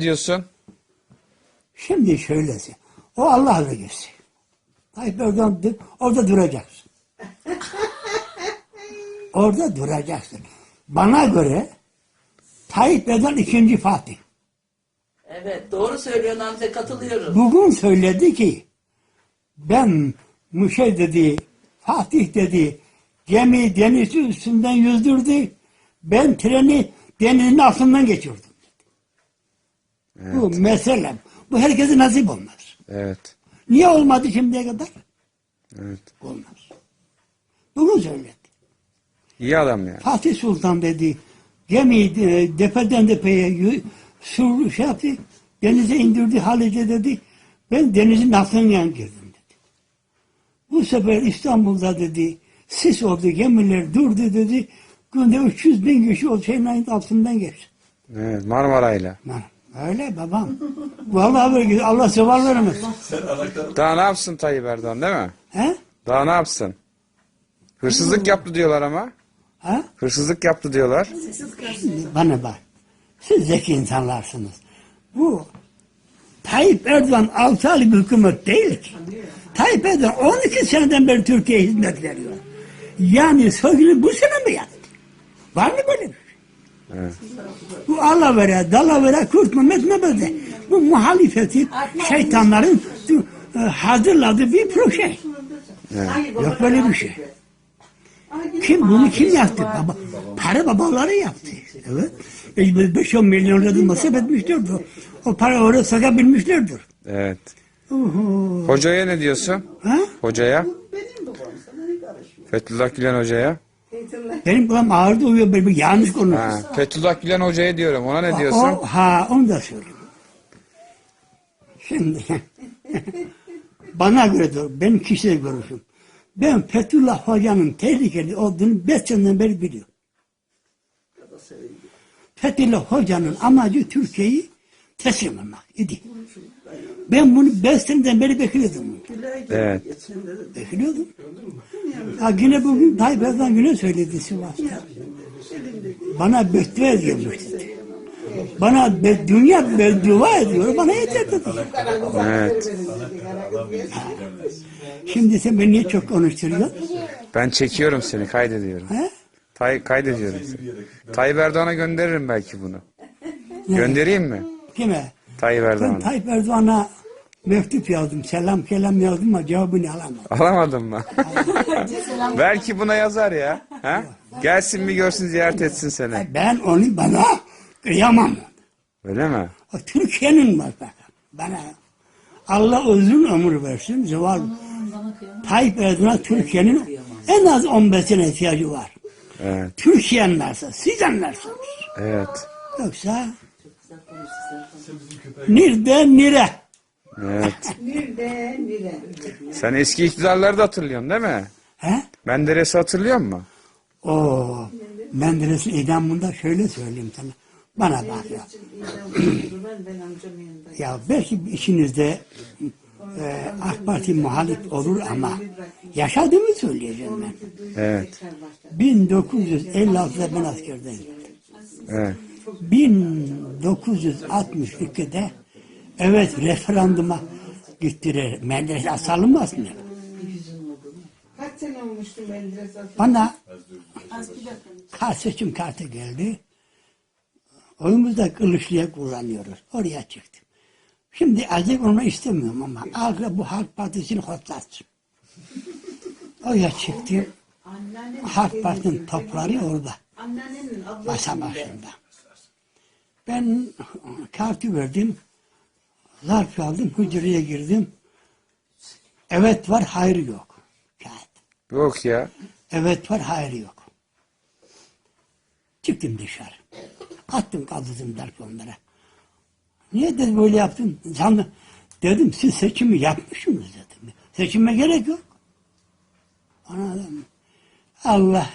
diyorsun? Şimdi şöylesi. O Allah vergisi. Tayyip Erdoğan orada duracaksın. orada duracaksın. Bana göre Tayyip Erdoğan ikinci Fatih. Evet doğru söylüyorsun amca katılıyorum. Bugün söyledi ki ben Muşe dedi, Fatih dedi, gemi deniz üstünden yüzdürdü. Ben treni denizin altından geçirdim. Bu mesele. Bu herkese nasip olmaz. Evet. Niye olmadı şimdiye kadar? Evet. Olmaz. Bunu söyledi. İyi adam yani. Fatih Sultan dedi, gemiyi e, depeden depeye yü- sur şey yaptı, denize indirdi Halice dedi, ben denizin altından girdim dedi. Bu sefer İstanbul'da dedi, sis oldu, gemiler durdu dedi, günde 300 bin kişi o şeyin altından geçti. Evet. Marmaray'la. Lan, Öyle babam. Vallahi böyle Allah seval vermez. Daha ne yapsın Tayyip Erdoğan değil mi? He? Daha ne yapsın? Hırsızlık yaptı diyorlar ama. Ha? Hırsızlık yaptı diyorlar. Bana bak. Siz zeki insanlarsınız. Bu Tayyip Erdoğan 6 aylık bir hükümet değil ki. Tayyip Erdoğan 12 seneden beri Türkiye'ye hizmet veriyor. Yani sözünü bu sene mi yaptı? Var mı böyle bir şey? Evet. Bu Allah vere, dala vere, kurt Mehmet Mehmet'e. Bu muhalefeti şeytanların e, hazırladığı bir proje. Yok böyle bir şey. Kim bunu kim yaptı? Baba, para babaları yaptı. Evet. E, 5-10 milyon lira masraf etmişlerdir. O para oraya sakabilmişlerdir. Evet. Uhu. Hocaya ne diyorsun? Ha? Hocaya? Fethullah Gülen hocaya. Benim kulağım ağırdı uyuyor. Böyle bir yanlış konu. Ha, Fethullah Gülen hocaya diyorum. Ona ne diyorsun? O, ha onu da söyleyeyim. Şimdi bana göre de benim kişisel görüşüm. Ben Fethullah Hoca'nın tehlikeli olduğunu beş seneden beri biliyorum. Fethullah Hoca'nın amacı Türkiye'yi teslim almak idi. Ben bunu beş seneden beri bekliyordum. Evet. Bekliyordum. Ha yine bugün Tayyip Erdoğan yine söyledi Sivas'ta. Bana beddua ediyormuş dedi. Bana be, dünya beddua ediyor, bana yeter dedi. Evet. Şimdi sen beni niye çok konuşturuyorsun? Ben çekiyorum seni. Kaydediyorum. He? Tay kaydediyorum seni. Tayyip Erdoğan'a gönderirim belki bunu. Göndereyim mi? Kime? Tayyip Ben Erdoğan'a. Tayyip Erdoğan'a mektup yazdım, selam kelam yazdım ama cevabını alamadım. Alamadın mı? belki buna yazar ya. Ha? Gelsin bir görsün ziyaret etsin seni. Ben onu bana kıyamam. Öyle mi? O Türkiye'nin var bakın. Bana Allah uzun ömür versin. Zeval Tayyip Erdoğan Türkiye'nin en az 15 sene ihtiyacı var. Evet. Türkiye anlarsa, siz anlarsınız. Evet. Yoksa nerede nire? Evet. Sen eski iktidarları da hatırlıyorsun değil mi? He? Menderes'i hatırlıyor musun? O Menderes'in idamında şöyle söyleyeyim sana. Bana bak ya. Ya belki içinizde e, AK Parti muhalif olur ama yaşadığımı söyleyeceğim ben. Evet. 1956'da ben askerden gittim. Evet. 1962'de evet referanduma gittiler. Menderes asalım mı aslında? Kaç sene olmuştu Menderes Asıl? Bana kart seçim kartı geldi. Oyumuzda Kılıçlı'ya kullanıyoruz. Oraya çıktım. Şimdi azıcık onu istemiyorum ama akla bu Halk Partisi'ni hotlatsın. Oraya çıktım. Halk Parti'nin topları orada. Masa başında. Ben kartı verdim. Zarf aldım. Hücreye girdim. Evet var, hayır yok. Kağıt. Yok ya. Evet var, hayır yok. Çıktım dışarı. Attım kaldırdım zarfı onlara. Niye dedi böyle yaptın? Sandım. Dedim siz seçimi yapmışsınız dedim. Seçime gerek yok. Anladım. Allah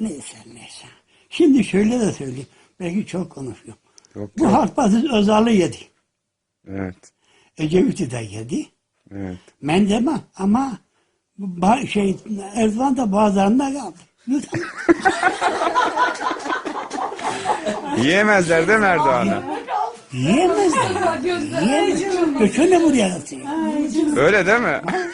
neyse neyse. Şimdi şöyle de söyleyeyim. Belki çok konuşuyorum. Yok Bu yok. Halk Partisi Özal'ı yedi. Evet. Ecevit'i de yedi. Evet. Mendema ama ba- şey Erdoğan da bazılarında kaldı. Yiyemezler değil mi Erdoğan'ı? Yiyemezler. Yiyemezler. Götürme buraya atıyor. Öyle değil mi?